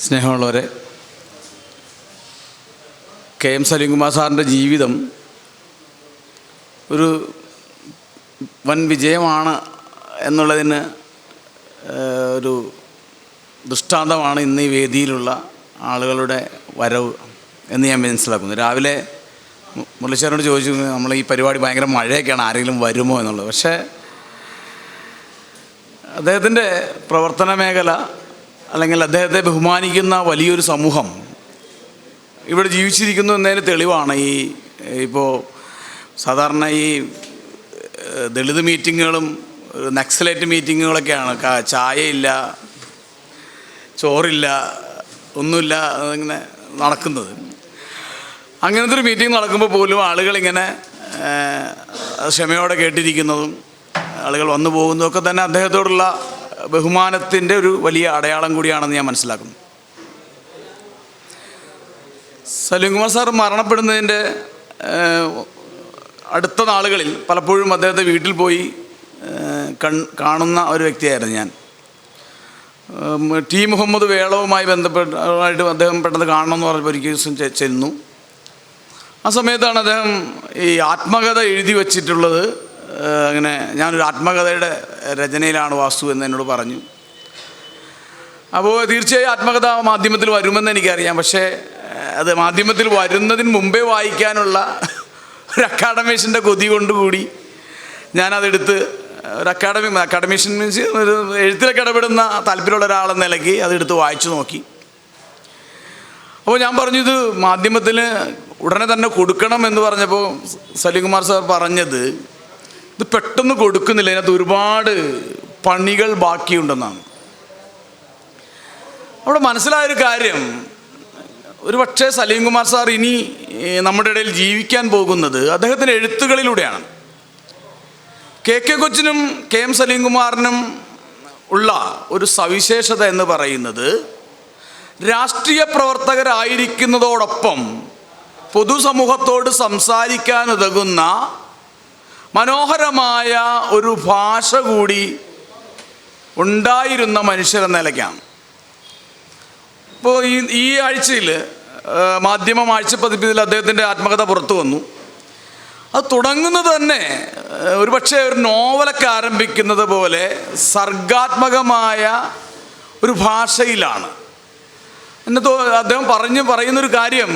സ്നേഹമുള്ളവരെ K M Salim Kumar സാറിന്റെ ജീവിതം ഒരു വൻ വിജയമാണ് എന്നുള്ളതിന് ഒരു ദൃഷ്ടാന്തമാണ് ഇന്ന് ഈ വേദിയിലുള്ള ആളുകളുടെ വരവ് എന്ന് ഞാൻ മനസ്സിലാക്കുന്നു. രാവിലെ മുരളീശ്വരനോട് ചോദിച്ചു നമ്മൾ ഈ പരിപാടി ഭയങ്കര മഴയൊക്കെയാണ് ആരെങ്കിലും വരുമോ? എന്നുള്ളത്. പക്ഷേ അദ്ദേഹത്തിന്റെ പ്രവർത്തന മേഖല അല്ലെങ്കിൽ അദ്ദേഹത്തെ ബഹുമാനിക്കുന്ന വലിയൊരു സമൂഹം ഇവിടെ ജീവിച്ചിരിക്കുന്നു എന്നതിന് തെളിവാണ് ഈ ഇപ്പോൾ സാധാരണ ഈ ദളിത് മീറ്റിങ്ങുകളും നക്സലേറ്റ് മീറ്റിങ്ങുകളൊക്കെയാണ്. ചായയില്ല ചോറില്ല ഒന്നുമില്ല അതിങ്ങനെ നടക്കുന്നത്. അങ്ങനത്തെ ഒരു മീറ്റിംഗ് നടക്കുമ്പോൾ പോലും ആളുകളിങ്ങനെ ക്ഷമയോടെ കേട്ടിരിക്കുന്നതും ആളുകൾ വന്നു പോകുന്നതൊക്കെ തന്നെ അദ്ദേഹത്തോടുള്ള ബഹുമാനത്തിന്റെ ഒരു വലിയ അടയാളം കൂടിയാണെന്ന് ഞാൻ മനസ്സിലാക്കുന്നു. സലീംകുമാർ സാർ മരണപ്പെടുന്നതിന്റെ അടുത്ത നാളുകളിൽ പലപ്പോഴും അദ്ദേഹത്തെ വീട്ടിൽ പോയി കൺ കാണുന്ന ഒരു വ്യക്തിയായിരുന്നു ഞാൻ. ടി മുഹമ്മദ് വേളവുമായി ബന്ധപ്പെട്ടായിട്ട് അദ്ദേഹം പെട്ടെന്ന് കാണണമെന്ന് പറഞ്ഞപ്പോൾ ഒരു ദിവസം ചെന്നു. ആ സമയത്താണ് അദ്ദേഹം ഈ ആത്മകഥ എഴുതി വച്ചിട്ടുള്ളത്. അങ്ങനെ ഞാനൊരു ആത്മകഥയുടെ രചനയിലാണ് വാസ്തു എന്ന് എന്നോട് പറഞ്ഞു. അപ്പോൾ തീർച്ചയായും ആത്മകഥ മാധ്യമത്തിൽ വരുമെന്ന് എനിക്കറിയാം. പക്ഷേ അത് മാധ്യമത്തിൽ വരുന്നതിന് മുമ്പേ വായിക്കാനുള്ള ഒരു അക്കാഡമീഷന്റെ കൊതി കൊണ്ടുകൂടി ഞാനതെടുത്ത് ഒരു അക്കാഡമി അക്കാഡമീഷൻ മീൻസ് ഒരു എഴുത്തിലൊക്കെ ഇടപെടുന്ന താല്പര്യമുള്ള ഒരാളെന്ന നിലയ്ക്ക് അതെടുത്ത് വായിച്ചു നോക്കി. അപ്പോൾ ഞാൻ പറഞ്ഞു ഇത് മാധ്യമത്തിന് ഉടനെ തന്നെ കൊടുക്കണം എന്ന് പറഞ്ഞപ്പോൾ സലീംകുമാർ സാർ പറഞ്ഞത് ഇത് പെട്ടെന്ന് കൊടുക്കുന്നില്ല. അതിനകത്ത് ഒരുപാട് പണികൾ ബാക്കിയുണ്ടെന്നാണ്. അവിടെ മനസ്സിലായൊരു കാര്യം. ഒരു പക്ഷേ സലീംകുമാർ സാർ ഇനി നമ്മുടെ ഇടയിൽ ജീവിക്കാൻ പോകുന്നത് അദ്ദേഹത്തിന്റെ എഴുത്തുകളിലൂടെയാണ്. കെ കെ കൊച്ചിനും കെ എം സലീം കുമാറിനും ഉള്ള ഒരു സവിശേഷത എന്ന് പറയുന്നത് രാഷ്ട്രീയ പ്രവർത്തകരായിരിക്കുന്നതോടൊപ്പം പൊതുസമൂഹത്തോട് സംസാരിക്കാനുതകുന്ന മനോഹരമായ ഒരു ഭാഷ കൂടി ഉണ്ടായിരുന്ന മനുഷ്യരെന്ന നിലയ്ക്കാണ്. ഇപ്പോൾ ഈ ഈ ആഴ്ചയിൽ മാധ്യമം പതിപ്പിതിൽ അദ്ദേഹത്തിന്റെ ആത്മകഥ പുറത്തു വന്നു. അത് തുടങ്ങുന്നത് തന്നെ ഒരുപക്ഷെ ഒരു നോവലൊക്കെ ആരംഭിക്കുന്നത് പോലെ സർഗാത്മകമായ ഒരു ഭാഷയിലാണ്. എന്നെ തോ അദ്ദേഹം പറഞ്ഞു പറയുന്നൊരു കാര്യം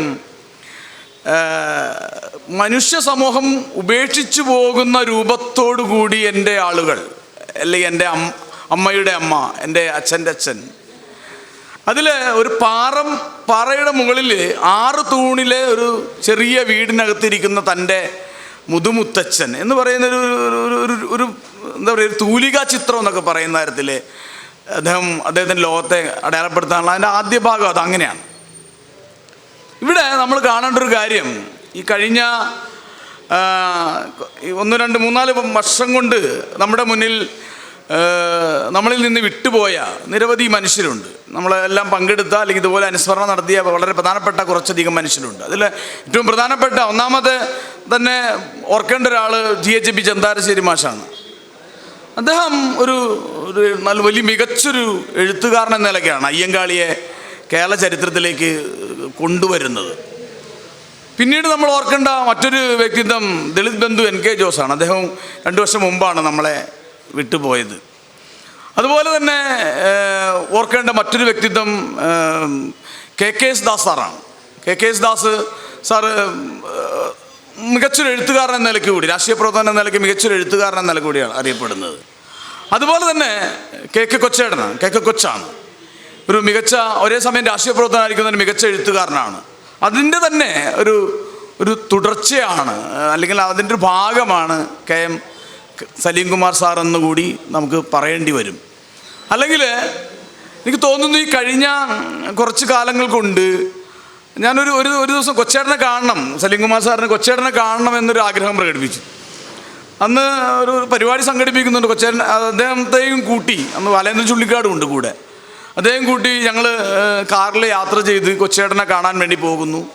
മനുഷ്യ സമൂഹം ഉപേക്ഷിച്ചു പോകുന്ന രൂപത്തോടു കൂടി എന്റെ ആളുകൾ അല്ലെങ്കിൽ എന്റെ അമ്മ അമ്മയുടെ അമ്മ എന്റെ അച്ഛന്റെ അച്ഛൻ അതിൽ ഒരു പാറം പാറയുടെ മുകളിൽ ആറ് തൂണിലെ ഒരു ചെറിയ വീടിനകത്തിരിക്കുന്ന തന്റെ മുതുമുത്തച്ഛൻ എന്ന് പറയുന്ന ഒരു ഒരു- ഒരു ഒരു ഒരു എന്താ പറയുക ഒരു തൂലിക ചിത്രം എന്നൊക്കെ പറയുന്ന തരത്തിൽ അദ്ദേഹം അദ്ദേഹത്തിന്റെ ലോകത്തെ അടയാളപ്പെടുത്താനുള്ള അതിന്റെ ആദ്യ ഭാഗം അത് അങ്ങനെയാണ്. ഇവിടെ നമ്മൾ കാണേണ്ട ഒരു കാര്യം. ഈ കഴിഞ്ഞ ഒന്ന് രണ്ട് മൂന്നാൽ വർഷം കൊണ്ട് നമ്മുടെ മുന്നിൽ നമ്മളിൽ നിന്ന് വിട്ടുപോയ നിരവധി മനുഷ്യരുണ്ട്. നമ്മളെല്ലാം പങ്കെടുത്ത അല്ലെങ്കിൽ ഇതുപോലെ അനുസ്മരണം നടത്തിയ വളരെ പ്രധാനപ്പെട്ട കുറച്ചധികം മനുഷ്യരുണ്ട്. അതിൽ ഏറ്റവും പ്രധാനപ്പെട്ട ഒന്നാമത്തെ തന്നെ ഓർക്കേണ്ട ഒരാൾ ജി എച്ച് പി ചന്താരശ്ശേരി മാഷാണ്. അദ്ദേഹം ഒരു ഒരു നല്ല വലിയ മികച്ചൊരു എഴുത്തുകാരൻ എന്ന നിലയ്ക്കാണ് അയ്യങ്കാളിയെ കേരള ചരിത്രത്തിലേക്ക് കൊണ്ടുവരുന്നത്. പിന്നീട് നമ്മൾ ഓർക്കേണ്ട മറ്റൊരു വ്യക്തിത്വം ദളിത് ബന്ധു എൻ കെ ജോസാണ്. അദ്ദേഹം രണ്ട് വർഷം മുമ്പാണ് നമ്മളെ വിട്ടുപോയത്. അതുപോലെ തന്നെ ഓർക്കേണ്ട മറ്റൊരു വ്യക്തിത്വം കെ കെ എസ് ദാസ് സാറാണ്. K K S Das sir മികച്ചൊരു എഴുത്തുകാരൻ എന്ന നിലയ്ക്ക് കൂടി രാഷ്ട്രീയ പ്രവർത്തനം എന്ന നിലയ്ക്ക് മികച്ചൊരു എഴുത്തുകാരൻ എന്ന നില കൂടിയാണ് അറിയപ്പെടുന്നത് അതുപോലെ തന്നെ കെ കെ കൊച്ചേടനാണ്. കെ കെ കൊച്ചാണ്. ഒരു മികച്ച ഒരേ സമയം രാഷ്ട്രീയ പ്രവർത്തനമായിരിക്കുന്ന ഒരു മികച്ച എഴുത്തുകാരനാണ്. അതിന്റെ തന്നെ ഒരു ഒരു തുടർച്ചയാണ്. അല്ലെങ്കിൽ അതിന്റെ ഒരു ഭാഗമാണ് K M Salim Kumar sir എന്ന് കൂടി നമുക്ക് പറയേണ്ടി വരും. അല്ലെങ്കിൽ എനിക്ക് തോന്നുന്നു ഈ കഴിഞ്ഞ കുറച്ച് കാലങ്ങൾ കൊണ്ട് ഞാനൊരു ഒരു ഒരു ദിവസം കൊച്ചേട്ടനെ കാണണം സലീം കുമാർ സാറിന് കൊച്ചേട്ടനെ കാണണം എന്നൊരു ആഗ്രഹം പ്രകടിപ്പിച്ചു. അന്ന് ഒരു പരിപാടി സംഘടിപ്പിക്കുന്നുണ്ട് കൊച്ചേട്ടൻ അദ്ദേഹത്തെയും കൂട്ടി അന്ന് വലേന്ദ്രൻ ചുള്ളിക്കാടും ഉണ്ട് കൂടെ. അദ്ദേഹം കൂട്ടി ഞങ്ങൾ കാറിൽ യാത്ര ചെയ്ത് കൊച്ചേട്ടനെ കാണാൻ വേണ്ടി പോകുന്നു.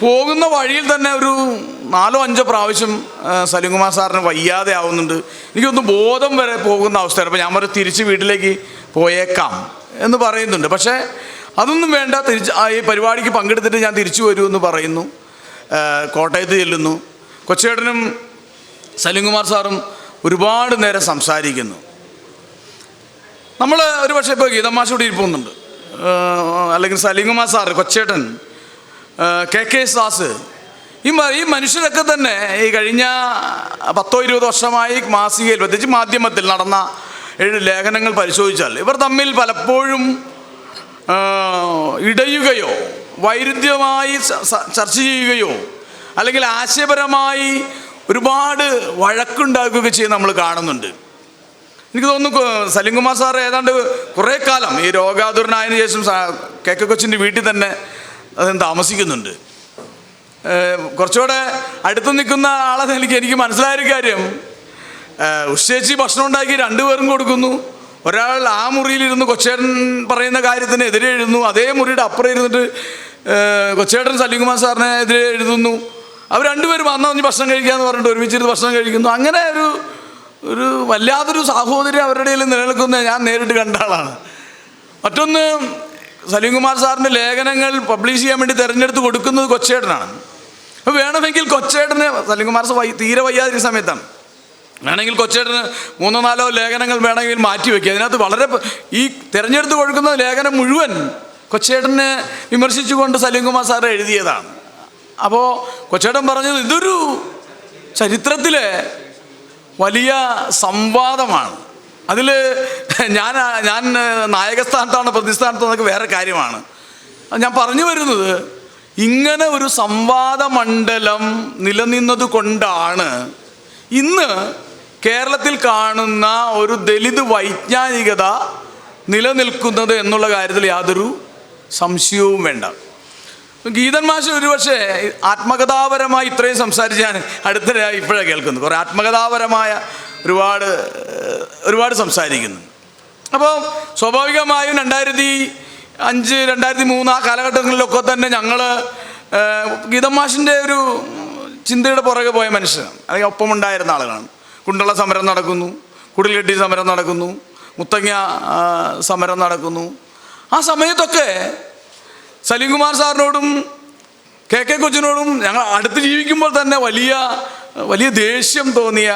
പോകുന്ന വഴിയിൽ തന്നെ ഒരു നാലോ അഞ്ചോ പ്രാവശ്യം സലിംകുമാർ സാറിന് വയ്യാതെ ആവുന്നുണ്ട്. എനിക്കൊന്ന് ബോധം വരെ പോകുന്ന അവസ്ഥയാണ്. അപ്പോൾ ഞാൻ വരെ തിരിച്ച് വീട്ടിലേക്ക് പോയേക്കാം എന്ന് പറയുന്നുണ്ട്. പക്ഷേ അതൊന്നും വേണ്ട. തിരിച്ച് ഈ പരിപാടിക്ക് പങ്കെടുത്തിട്ട് ഞാൻ തിരിച്ചു വരൂ എന്ന് പറയുന്നു. കോട്ടയത്ത് ചെല്ലുന്നു. കൊച്ചേട്ടനും സലിംകുമാർ സാറും ഒരുപാട് നേരം സംസാരിക്കുന്നു. നമ്മൾ ഒരു പക്ഷേ ഇപ്പോൾ ഗീതമാശ കൂടി ഇരിപ്പുന്നുണ്ട് അല്ലെങ്കിൽ Salimkumar sir കൊച്ചേട്ടൻ K K S Das ഈ ഈ മനുഷ്യരൊക്കെ തന്നെ ഈ കഴിഞ്ഞ പത്തോ ഇരുപത് വർഷമായി മാസികയിൽ പ്രത്യേകിച്ച് മാധ്യമത്തിൽ നടന്ന ഏഴ് ലേഖനങ്ങൾ പരിശോധിച്ചാൽ ഇവർ തമ്മിൽ പലപ്പോഴും ഇടയുകയോ വൈരുദ്ധ്യമായി ചർച്ച ചെയ്യുകയോ അല്ലെങ്കിൽ ആശയപരമായി ഒരുപാട് വഴക്കുണ്ടാക്കുകയൊക്കെ ചെയ്യുന്ന നമ്മൾ കാണുന്നുണ്ട്. എനിക്ക് തോന്നുന്നു സലിംകുമാർ സാർ ഏതാണ്ട് കുറേ കാലം ഈ രോഗാതുരനായതിനു ശേഷം കെ കെ കൊച്ചിന്റെ വീട്ടിൽ തന്നെ അദ്ദേഹം താമസിക്കുന്നുണ്ട്. കുറച്ചുകൂടെ അടുത്ത് നിൽക്കുന്ന ആളെ എനിക്ക് എനിക്ക് മനസ്സിലായൊരു കാര്യം. ഉച്ചേച്ചി ഭക്ഷണം ഉണ്ടാക്കി രണ്ടുപേരും കൊടുക്കുന്നു. ഒരാൾ ആ മുറിയിലിരുന്ന് കൊച്ചേട്ടൻ പറയുന്ന കാര്യത്തിന് എതിരെ എഴുതുന്നു. അതേ മുറിയുടെ അപ്പുറം ഇരുന്നിട്ട് കൊച്ചേട്ടൻ സലിംകുമാർ സാറിനെ എതിരെ എഴുതുന്നു. അവർ രണ്ടുപേരും വന്നു പറഞ്ഞ് ഭക്ഷണം കഴിക്കാമെന്ന് പറഞ്ഞിട്ട് ഒരുമിച്ചിരുന്ന് ഭക്ഷണം കഴിക്കുന്നു. അങ്ങനെ ഒരു ഒരു വല്ലാതൊരു സാഹോദര്യം അവരുടെ ഇടയിൽ ഞാൻ നേരിട്ട് കണ്ട ആളാണ്. മറ്റൊന്ന് സലീംകുമാർ സാറിന്റെ ലേഖനങ്ങൾ പബ്ലിഷ് ചെയ്യാൻ വേണ്ടി തിരഞ്ഞെടുത്ത് കൊടുക്കുന്നത് കൊച്ചേട്ടനാണ്. അപ്പോൾ വേണമെങ്കിൽ കൊച്ചേട്ടന് സലീംകുമാർ സാർ തീരെ വയ്യാതിരിക്കുന്ന സമയത്താണ്. വേണമെങ്കിൽ കൊച്ചേട്ടന് മൂന്നോ നാലോ ലേഖനങ്ങൾ വേണമെങ്കിൽ മാറ്റി വയ്ക്കുക അതിനകത്ത് വളരെ ഈ തിരഞ്ഞെടുത്ത് കൊടുക്കുന്ന ലേഖനം മുഴുവൻ കൊച്ചേട്ടനെ വിമർശിച്ചുകൊണ്ട് സലീംകുമാർ സാർ എഴുതിയതാണ്. അപ്പോൾ കൊച്ചേട്ടൻ പറഞ്ഞത് ഇതൊരു ചരിത്രത്തിലെ വലിയ സംവാദമാണ്. അതിൽ ഞാൻ ഞാൻ നായകസ്ഥാനത്താണ് പ്രതിസ്ഥാനത്തോ എന്നൊക്കെ വേറെ കാര്യമാണ്. ഞാൻ പറഞ്ഞു വരുന്നത് ഇങ്ങനെ ഒരു സംവാദ മണ്ഡലം നിലനിന്നത് കൊണ്ടാണ് ഇന്ന് കേരളത്തിൽ കാണുന്ന ഒരു ദലിത് വൈജ്ഞാനികത നിലനിൽക്കുന്നത് എന്നുള്ള കാര്യത്തിൽ യാതൊരു സംശയവും വേണ്ട. ഗീതൻ മാഷ് ഒരുപക്ഷെ ആത്മകഥാപരമായി ഇത്രയും സംസാരിച്ച് ഞാൻ അടുത്തിടെ ഇപ്പോഴാണ് കേൾക്കുന്നത് കുറേ ആത്മകഥാപരമായ ഒരുപാട് ഒരുപാട് സംസാരിക്കുന്നു. അപ്പോൾ സ്വാഭാവികമായും രണ്ടായിരത്തി അഞ്ച് രണ്ടായിരത്തി മൂന്ന് ആ കാലഘട്ടങ്ങളിലൊക്കെ തന്നെ ഞങ്ങൾ ഗീതം മാഷിന്റെ ഒരു ചിന്തയുടെ പുറകെ പോയ മനുഷ്യനാണ് അല്ലെങ്കിൽ ഒപ്പമുണ്ടായിരുന്ന ആളുകളാണ്. കുണ്ടള സമരം നടക്കുന്നു കുടിലെട്ടി സമരം നടക്കുന്നു മുത്തങ്ങ സമരം നടക്കുന്നു. ആ സമയത്തൊക്കെ സലീംകുമാർ സാറിനോടും കെ കെ കൊച്ചിനോടും ഞങ്ങൾ അടുത്ത് ജീവിക്കുമ്പോൾ തന്നെ വലിയ വലിയ ദേഷ്യം തോന്നിയ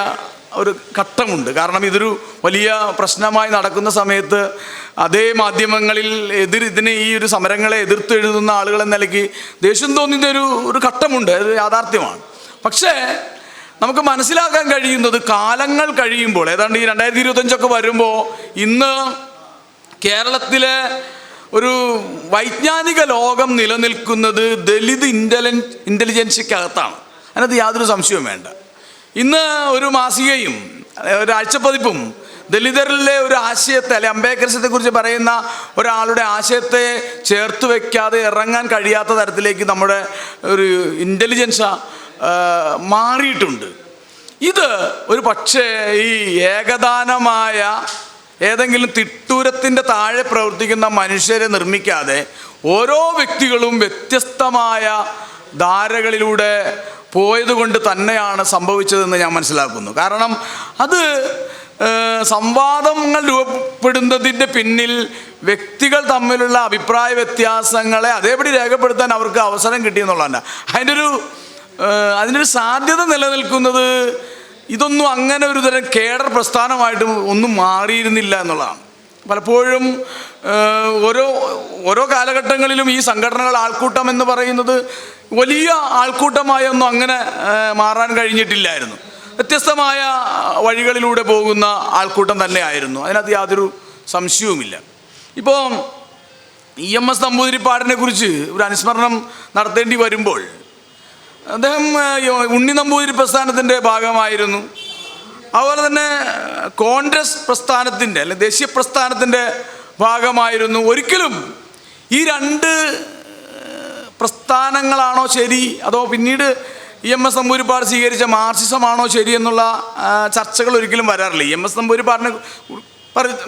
ഒരു ഘട്ടമുണ്ട്. കാരണം ഇതൊരു വലിയ പ്രശ്നമായി നടക്കുന്ന സമയത്ത് അതേ മാധ്യമങ്ങളിൽ എതിർ ഇതിനെ ഈ ഒരു സമരങ്ങളെ എതിർത്ത് എഴുതുന്ന എന്ന നിലയ്ക്ക് ദേഷ്യം തോന്നിയ ഒരു ഒരു ഘട്ടമുണ്ട്. അത് യാഥാർത്ഥ്യമാണ്. പക്ഷേ നമുക്ക് മനസ്സിലാക്കാൻ കഴിയുന്നത് കാലങ്ങൾ കഴിയുമ്പോൾ ഏതാണ്ട് ഈ രണ്ടായിരത്തി ഇരുപത്തഞ്ചൊക്കെ വരുമ്പോൾ ഇന്ന് കേരളത്തിലെ ഒരു വൈജ്ഞാനിക ലോകം നിലനിൽക്കുന്നത് ദലിത് ഇന്റലൻ ഇന്റലിജൻസിക്കകത്താണ് അതിനകത്ത് യാതൊരു സംശയവും വേണ്ട. ഇന്ന് ഒരു മാസികയും ഒരു ആഴ്ചപ്പതിപ്പും ദലിതരിലെ ഒരു ആശയത്തെ അല്ലെ അംബേദ്കർസത്തെ കുറിച്ച് പറയുന്ന ഒരാളുടെ ആശയത്തെ ചേർത്ത് വെക്കാതെ ഇറങ്ങാൻ കഴിയാത്ത തരത്തിലേക്ക് നമ്മുടെ ഒരു ഇന്റലിജൻസ് മാറിയിട്ടുണ്ട്. ഇത് ഒരു പക്ഷേ ഈ ഏകദാനമായ ഏതെങ്കിലും തിട്ടൂരത്തിന്റെ താഴെ പ്രവർത്തിക്കുന്ന മനുഷ്യരെ നിർമ്മിക്കാതെ ഓരോ വ്യക്തികളും വ്യത്യസ്തമായ ധാരകളിലൂടെ പോയതുകൊണ്ട് തന്നെയാണ് സംഭവിച്ചതെന്ന് ഞാൻ മനസ്സിലാക്കുന്നു. കാരണം അത് സംവാദങ്ങൾ രൂപപ്പെടുന്നതിന്റെ പിന്നിൽ വ്യക്തികൾ തമ്മിലുള്ള അഭിപ്രായ വ്യത്യാസങ്ങളെ അതേപടി രേഖപ്പെടുത്താൻ അവർക്ക് അവസരം കിട്ടിയെന്നുള്ളതല്ല. അതിന്റെ ഒരു അതിനൊരു സാധ്യത നിലനിൽക്കുന്നത് ഇതൊന്നും അങ്ങനെ ഒരു തരം കേഡർ പ്രസ്ഥാനമായിട്ട് ഒന്നും മാറിയിരുന്നില്ല എന്നുള്ളതാണ്. പലപ്പോഴും ഓരോ ഓരോ കാലഘട്ടങ്ങളിലും ഈ സംഘടനകൾ ആൾക്കൂട്ടം എന്ന് പറയുന്നത് വലിയ ആൾക്കൂട്ടമായി ഒന്നും അങ്ങനെ മാറാൻ കഴിഞ്ഞിട്ടില്ലായിരുന്നു. വ്യത്യസ്തമായ വഴികളിലൂടെ പോകുന്ന ആൾക്കൂട്ടം തന്നെയായിരുന്നു അതിനകത്ത് യാതൊരു സംശയവുമില്ല. ഇപ്പോൾ ഇ എം എസ് നമ്പൂതിരിപ്പാടിനെ കുറിച്ച് ഒരു അനുസ്മരണം നടത്തേണ്ടി വരുമ്പോൾ അദ്ദേഹം ഉണ്ണി നമ്പൂതിരി പ്രസ്ഥാനത്തിന്റെ ഭാഗമായിരുന്നു. അതുപോലെ തന്നെ കോൺഗ്രസ് പ്രസ്ഥാനത്തിന്റെ അല്ലെ ദേശീയ പ്രസ്ഥാനത്തിന്റെ ഭാഗമായിരുന്നു. ഒരിക്കലും ഈ രണ്ട് പ്രസ്ഥാനങ്ങളാണോ ശരി അതോ പിന്നീട് ഇ എം എസ് നമ്പൂരിപ്പാട് സ്വീകരിച്ച മാർസിസമാണോ ശരി എന്നുള്ള ചർച്ചകൾ ഒരിക്കലും വരാറില്ല. ഇ എം എസ് നമ്പൂരിപ്പാടിനെ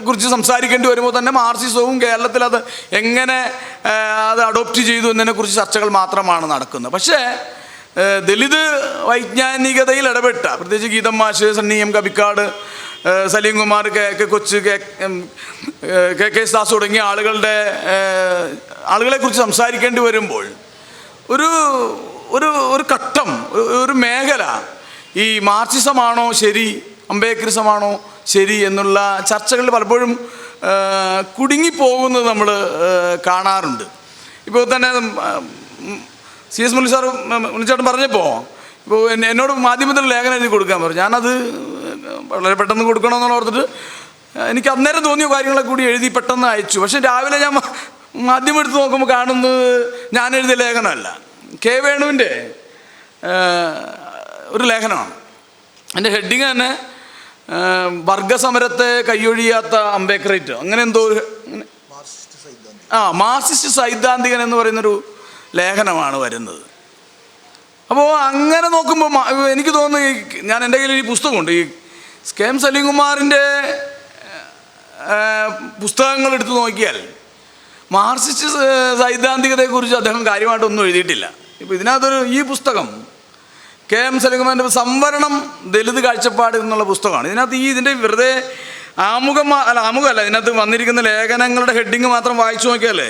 കുറിച്ച് സംസാരിക്കേണ്ടി വരുമ്പോൾ തന്നെ മാർസിസവും കേരളത്തിൽ അത് എങ്ങനെ അത് അഡോപ്റ്റ് ചെയ്തു എന്നതിനെക്കുറിച്ച് ചർച്ചകൾ മാത്രമാണ് നടക്കുന്നത്. പക്ഷേ ദലിത് വൈജ്ഞാനികതയിൽ ഇടപെട്ട പ്രത്യേകിച്ച് ഗീതം മാഷ് Sunny M Kapikkad Salim Kumar K K Kochu K K S Das തുടങ്ങിയ ആളുകളുടെ ആളുകളെ ആളുകളെക്കുറിച്ച് സംസാരിക്കേണ്ടി വരുമ്പോൾ ഒരു ഒരു ഒരു ഘട്ടം ഒരു- മേഖല ഈ മാർക്സിസമാണോ ശരി അംബേദ്കറിസമാണോ ശരി എന്നുള്ള ചർച്ചകളിൽ പലപ്പോഴും കുടുങ്ങിപ്പോകുന്നത് നമ്മൾ കാണാറുണ്ട്. ഇപ്പോൾ തന്നെ സി എസ് മുരളി സാർ മുനിച്ചേട്ടൻ പറഞ്ഞപ്പോൾ ഇപ്പോൾ എന്നെ- എന്നോട് മാധ്യമത്തിൽ ലേഖനം എഴുതി കൊടുക്കാൻ പറഞ്ഞു. ഞാനത് വളരെ പെട്ടെന്ന് കൊടുക്കണമെന്നുള്ള ഓർത്തിട്ട് എനിക്ക് അന്നേരം തോന്നിയ കാര്യങ്ങളെ കൂടി എഴുതി പെട്ടെന്ന് അയച്ചു. പക്ഷെ രാവിലെ ഞാൻ മാധ്യമം എടുത്ത് നോക്കുമ്പോൾ കാണുന്നത് ഞാൻ എഴുതിയ ലേഖനമല്ല. കെ വേണുവിന്റെ ഒരു ലേഖനമാണ്. എന്റെ ഹെഡിങ് തന്നെ വർഗസമരത്തെ കൈയൊഴിയാത്ത അംബേദ്കറേറ്റ് അങ്ങനെ എന്തോ ഒരു ആ മാർസിസ്റ്റ് സൈദ്ധാന്തികൻ എന്ന് പറയുന്നൊരു ലേഖനമാണ് വരുന്നത്. അപ്പോൾ അങ്ങനെ നോക്കുമ്പോൾ എനിക്ക് തോന്നുന്നു ഞാൻ എന്റെ കയ്യിൽ ഈ പുസ്തകമുണ്ട്. ഈ കെ എം സലീംകുമാറിന്റെ പുസ്തകങ്ങൾ എടുത്തു നോക്കിയാൽ മാർസിസ്റ്റ് സൈദ്ധാന്തികതയെക്കുറിച്ച് അദ്ദേഹം കാര്യമായിട്ടൊന്നും എഴുതിയിട്ടില്ല. ഇപ്പോൾ ഇതിനകത്തൊരു ഈ പുസ്തകം കെ എം സലീംകുമാറിന്റെ സംവരണം ദലിത് കാഴ്ചപ്പാട് എന്നുള്ള പുസ്തകമാണ്. ഇതിനകത്ത് ഈ ഇതിന്റെ വെറുതെ ആമുഖം അല്ല ആമുഖമല്ല ഇതിനകത്ത് വന്നിരിക്കുന്ന ലേഖനങ്ങളുടെ ഹെഡിങ് മാത്രം വായിച്ചു നോക്കിയാലേ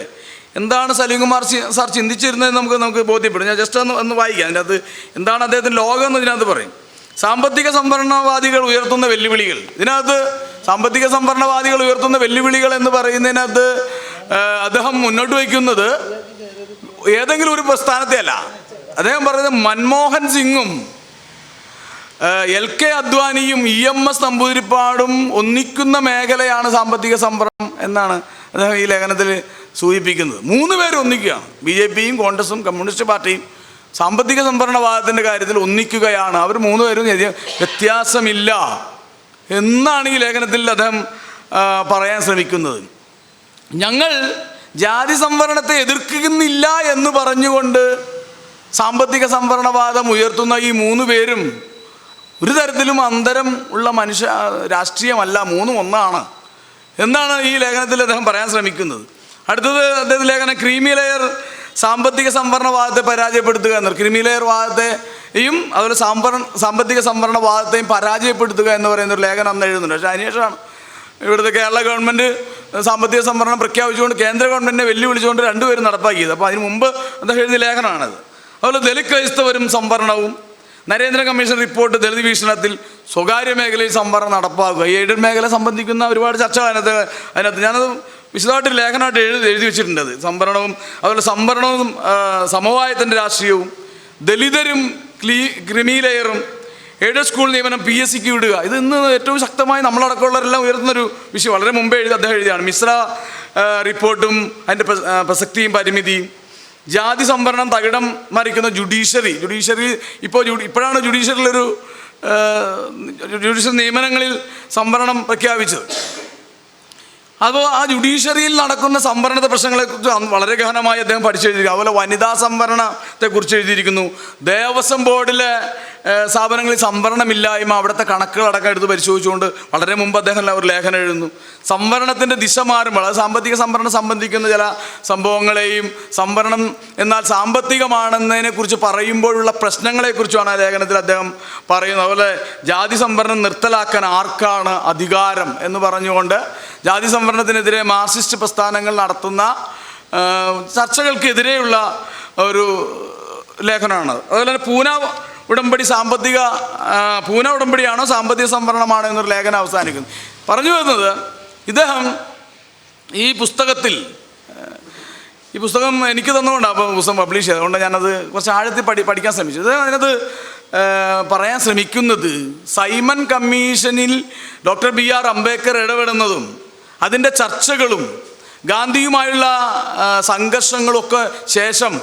എന്താണ് സലീംകുമാർ സാർ ചിന്തിച്ചിരുന്നത് നമുക്ക് നമുക്ക് ബോധ്യപ്പെടും. ഞാൻ ജസ്റ്റ് ഒന്ന് ഒന്ന് വായിക്കാം. അതിനകത്ത് എന്താണ് അദ്ദേഹത്തിന്റെ ലോകം എന്ന് ഇതിനകത്ത് പറയും. സാമ്പത്തിക സംവരണവാദികൾ ഉയർത്തുന്ന വെല്ലുവിളികൾ. ഇതിനകത്ത് സാമ്പത്തിക സംവരണവാദികൾ ഉയർത്തുന്ന വെല്ലുവിളികൾ എന്ന് പറയുന്നതിനകത്ത് അദ്ദേഹം മുന്നോട്ട് വയ്ക്കുന്നത് ഏതെങ്കിലും ഒരു പ്രസ്ഥാനത്തെ അല്ല. അദ്ദേഹം പറയുന്നത് മൻമോഹൻ സിംഗും എൽ കെ അദ്വാനിയും ഇ എം എസ് നമ്പൂതിരിപ്പാടും ഒന്നിക്കുന്ന മേഖലയാണ് സാമ്പത്തിക സംവരണം എന്നാണ് അദ്ദേഹം ഈ ലേഖനത്തിൽ സൂചിപ്പിക്കുന്നത്. മൂന്ന് പേര് ഒന്നിക്കുകയാണ്. ബി ജെ പിയും കോൺഗ്രസും കമ്മ്യൂണിസ്റ്റ് പാർട്ടിയും സാമ്പത്തിക സംഭരണവാദത്തിന്റെ കാര്യത്തിൽ ഒന്നിക്കുകയാണ്. അവർ മൂന്ന് പേരും വ്യത്യാസമില്ല എന്നാണ് ഈ ലേഖനത്തിൽ അദ്ദേഹം പറയാൻ ശ്രമിക്കുന്നത്. ഞങ്ങൾ ജാതി സംവരണത്തെ എതിർക്കുന്നില്ല എന്ന് പറഞ്ഞുകൊണ്ട് സാമ്പത്തിക സംവരണവാദം ഉയർത്തുന്ന ഈ മൂന്ന് പേരും ഒരു തരത്തിലും അന്തരം ഉള്ള മനുഷ്യ രാഷ്ട്രീയമല്ല മൂന്നും ഒന്നാണ് എന്നാണ് ഈ ലേഖനത്തിൽ അദ്ദേഹം പറയാൻ ശ്രമിക്കുന്നത്. അടുത്തത് അദ്ദേഹം ലേഖനം ക്രീമി ലെയർ സാമ്പത്തിക സംവരണ വാദത്തെ പരാജയപ്പെടുത്തുക എന്നത് ക്രീമി ലെയർ വാദത്തെയും അതുപോലെ സംവരണ സാമ്പത്തിക സംവരണ വാദത്തെയും പരാജയപ്പെടുത്തുക എന്ന് പറയുന്ന ഒരു ലേഖനം അന്ന് എഴുതുന്നുണ്ട്. പക്ഷേ അതിനുശേഷമാണ് ഇവിടുത്തെ കേരള ഗവൺമെന്റ് സാമ്പത്തിക സംവരണം പ്രഖ്യാപിച്ചുകൊണ്ട് കേന്ദ്ര ഗവൺമെന്റിനെ വെല്ലുവിളിച്ചുകൊണ്ട് രണ്ടുപേരും നടപ്പാക്കിയത്. അപ്പോൾ അതിന് മുമ്പ് അദ്ദേഹം എഴുതിയ ലേഖനമാണത്. അതുപോലെ ദലിത് ക്രൈസ്തവരും സംവരണവും നരേന്ദ്ര കമ്മീഷൻ റിപ്പോർട്ട് ദളിത് വീക്ഷണത്തിൽ സ്വകാര്യ മേഖലയിൽ സംവരണം നടപ്പാക്കുക. എയ്ഡഡ് മേഖല സംബന്ധിക്കുന്ന ഒരുപാട് ചർച്ചകൾ അതിനകത്ത് അതിനകത്ത് ഞാനത് വിശദമായിട്ട് ലേഖനമായിട്ട് എഴുതി എഴുതി വെച്ചിട്ടുണ്ട് അത്. സംവരണവും അതുപോലെ സംവരണവും സമവായത്തിന്റെ രാഷ്ട്രീയവും ദലിതരും ക്ലീ ക്രിമിലെയറും എയ്ഡഡ് സ്കൂൾ നിയമനം പി എസ് സിക്ക് വിടുക. ഇത് ഇന്ന് ഏറ്റവും ശക്തമായി നമ്മളടക്കമുള്ളവരെല്ലാം ഉയർത്തുന്നൊരു വിഷയം. വളരെ മുമ്പേ എഴുതി അദ്ദേഹം എഴുതിയാണ് മിശ്ര റിപ്പോർട്ടും അതിന്റെ പ്രസക്തിയും പരിമിതിയും. ജാതി സംവരണം തകിടം മറിക്കുന്ന ജുഡീഷ്യറി. ജുഡീഷ്യറി ഇപ്പോൾ ഇപ്പോഴാണ് ജുഡീഷ്യറിലൊരു ജുഡീഷ്യൽ നിയമനങ്ങളിൽ സംവരണം പ്രഖ്യാപിച്ചത്. അപ്പോൾ ആ ജുഡീഷ്യറിയിൽ നടക്കുന്ന സംവരണത്തെ പ്രശ്നങ്ങളെക്കുറിച്ച് വളരെ ഗഹനമായി അദ്ദേഹം പഠിച്ചെഴുതിയിരിക്കുന്നു. അതുപോലെ വനിതാ സംവരണത്തെക്കുറിച്ച് എഴുതിയിരിക്കുന്നു. ദേവസ്വം ബോർഡിലെ സ്ഥാപനങ്ങളിൽ സംവരണമില്ലായ്മ അവിടുത്തെ കണക്കുകളടക്കം എടുത്ത് പരിശോധിച്ചുകൊണ്ട് വളരെ മുമ്പ് അദ്ദേഹം ഒരു ലേഖനം എഴുതുന്നു. സംവരണത്തിന്റെ ദിശ മാറുമ്പോൾ അത് സാമ്പത്തിക സംവരണം സംബന്ധിക്കുന്ന ചില സംഭവങ്ങളെയും സംവരണം എന്നാൽ സാമ്പത്തികമാണെന്നതിനെക്കുറിച്ച് പറയുമ്പോഴുള്ള പ്രശ്നങ്ങളെക്കുറിച്ചുമാണ് ആ ലേഖനത്തിൽ അദ്ദേഹം പറയുന്നത്. അതുപോലെ ജാതി സംവരണം നിർത്തലാക്കാൻ ആർക്കാണ് അധികാരം എന്ന് പറഞ്ഞുകൊണ്ട് ജാതി സംവരണത്തിനെതിരെ മാർക്സിസ്റ്റ് പ്രസ്ഥാനങ്ങൾ നടത്തുന്ന ചർച്ചകൾക്കെതിരെയുള്ള ഒരു ലേഖനമാണ് അതുപോലെ തന്നെ പൂന ഉടമ്പടി സാമ്പത്തിക പൂന ഉടമ്പടിയാണോ സാമ്പത്തിക സംവരണമാണോ എന്നൊരു ലേഖനം അവസാനിക്കുന്നു. പറഞ്ഞു വരുന്നത് ഇദ്ദേഹം ഈ പുസ്തകത്തിൽ ഈ പുസ്തകം എനിക്ക് തന്നുകൊണ്ടാണ് അപ്പോൾ പുസ്തകം പബ്ലിഷ് ചെയ്തത്. അതുകൊണ്ട് ഞാനത് കുറച്ച് ആഴത്തിൽ പഠി പഠിക്കാൻ ശ്രമിച്ചു. ഇത് അതിനകത്ത് പറയാൻ ശ്രമിക്കുന്നത് സൈമൺ കമ്മീഷനിൽ ഡോക്ടർ ബി ആർ അംബേദ്കർ ഇടപെടുന്നതും അതിന്റെ ചർച്ചകളും ഗാന്ധിയുമായുള്ള സംഘർഷങ്ങളൊക്കെ ശേഷം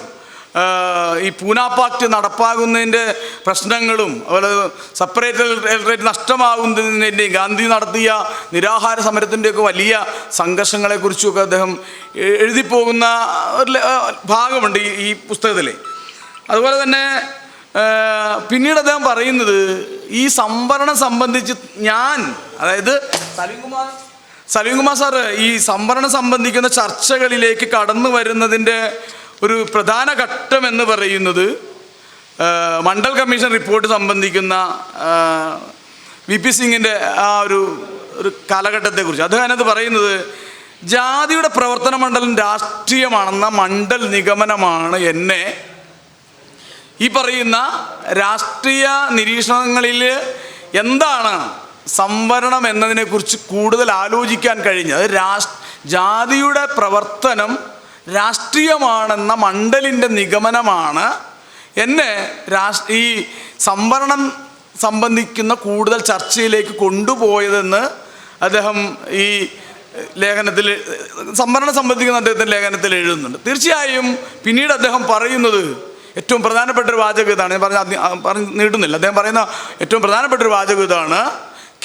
ഈ പൂന പാക്ട് നടപ്പാകുന്നതിന്റെ പ്രശ്നങ്ങളും അതുപോലെ സെപ്പറേറ്റ് എലക്ട്രേറ്റ് നഷ്ടമാകുന്നതിന്റെയും ഗാന്ധി നടത്തിയ നിരാഹാര സമരത്തിന്റെയൊക്കെ വലിയ സംഘർഷങ്ങളെക്കുറിച്ചുമൊക്കെ അദ്ദേഹം എഴുതി എഴുതിപ്പോകുന്ന ഒരു ഭാഗമുണ്ട് ഈ ഈ പുസ്തകത്തിൽ അതുപോലെ തന്നെ പിന്നീട് അദ്ദേഹം പറയുന്നത് ഈ സംവരണം സംബന്ധിച്ച് ഞാൻ അതായത് സലീംകുമാർ. സലീംകുമാർ സാറ് ഈ സംവരണം സംബന്ധിക്കുന്ന ചർച്ചകളിലേക്ക് കടന്നു വരുന്നതിന്റെ ഒരു പ്രധാന ഘട്ടം എന്ന് പറയുന്നത് മണ്ഡൽ കമ്മീഷൻ റിപ്പോർട്ട് സംബന്ധിക്കുന്ന വി പി സിംഗിന്റെ ആ ഒരു ഒരു കാലഘട്ടത്തെക്കുറിച്ച്. അദ്ദേഹം അതിനകത്ത് പറയുന്നത് ജാതിയുടെ പ്രവർത്തന മണ്ഡലം രാഷ്ട്രീയമാണെന്ന മണ്ഡൽ നിഗമനമാണ് എന്നെ ഈ പറയുന്ന രാഷ്ട്രീയ നിരീക്ഷണങ്ങളിൽ എന്താണ് സംവരണം എന്നതിനെക്കുറിച്ച് കൂടുതൽ ആലോചിക്കാൻ കഴിഞ്ഞത്. രാഷ് ജാതിയുടെ പ്രവർത്തനം രാഷ്ട്രീയമാണെന്ന മണ്ഡലിന്റെ നിഗമനമാണ് എന്നെ രാഷ്ട്രീ ഈ സംവരണം സംബന്ധിക്കുന്ന കൂടുതൽ ചർച്ചയിലേക്ക് കൊണ്ടുപോയതെന്ന് അദ്ദേഹം ഈ ലേഖനത്തിൽ സംവരണം സംബന്ധിക്കുന്ന അദ്ദേഹത്തിന്റെ ലേഖനത്തിൽ എഴുതുന്നുണ്ട്. തീർച്ചയായും പിന്നീട് അദ്ദേഹം പറയുന്നത് ഏറ്റവും പ്രധാനപ്പെട്ട ഒരു വാചകം ഇതാണ്. ഞാൻ പറഞ്ഞ പറഞ്ഞ് നീട്ടുന്നില്ല. അദ്ദേഹം പറയുന്ന ഏറ്റവും പ്രധാനപ്പെട്ട ഒരു വാചകം ഇതാണ്.